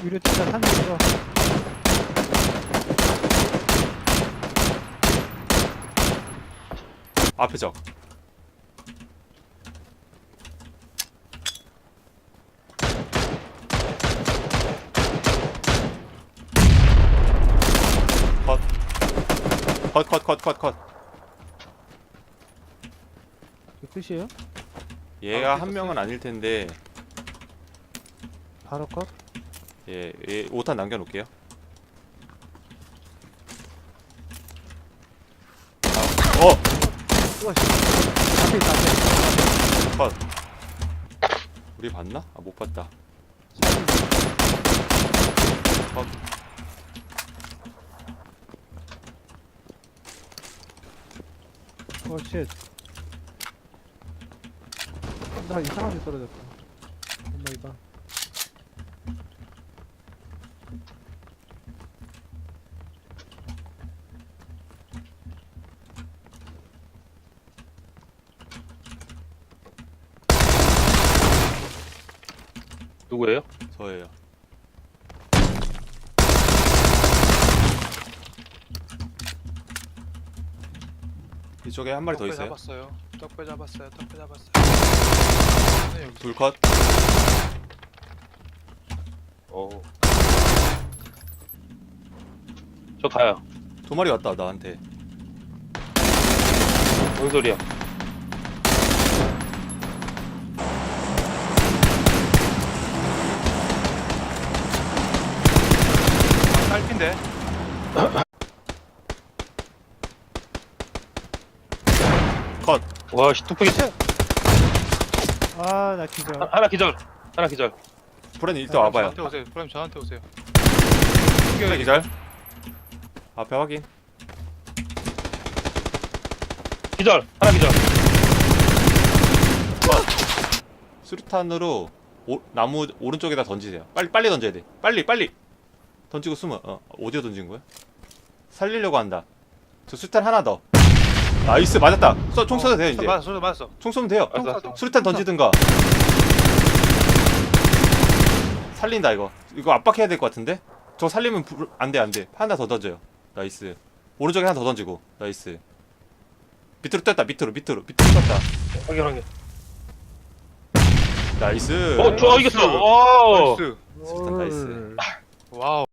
뒤로 뛰다 산 있어. 앞에 적. 컷. 컷, 컷, 컷, 컷, 컷. 이게 끝이에요? 얘가 아, 한 명은 아닐 텐데, 바로 컷. 예, 예 5탄 남겨놓을게요. 아, 어! 컷. 우리 봤나? 아, 못 봤다. 컷. 어, 쉣. 나 이상하게 떨어졌다. 엄마 이봐. 누구예요? 저예요. 이쪽에 한 마리 더 떡배 있어요. 잡았어요. 떡배 잡았어요. 떡배 잡았어요. 네, 여기 둘 컷. 어. 저 가요. 두 마리 왔다 나한테. 뭔 소리야? 딸핀데. 컷. 와, 씨, 뚝배기 차. 아, 나 기절. 하- 하나 기절. 하나 기절. 브랜 일단 와봐요. 저한테 오세요. 그럼 저한테 오세요. 기절 기절. 앞에 확인. 기절. 하나 기절. 수류탄으로 오, 나무 오른쪽에다 던지세요. 빨리 빨리 던져야 돼. 빨리 빨리. 던지고 숨어. 어 어디에 던진 거야? 살리려고 한다. 저 수류탄 하나 더. 나이스 맞았다. 써, 총 쏘도 돼요 이제. 맞았어. 맞았어. 총 쏘면 돼요. 알았어, 알았어. 수류탄 던지든가. 살린다 이거. 이거 압박해야 될 것 같은데? 저 살리면 불... 안돼 안돼. 하나 더 던져요. 나이스. 오른쪽에 하나 더 던지고. 나이스. 밑으로 떴다 밑으로 밑으로 밑으로 떴다. 확인 확인. 나이스. 어, 저 이겼어. 와. 나이스. 수류탄 나이스. 와우.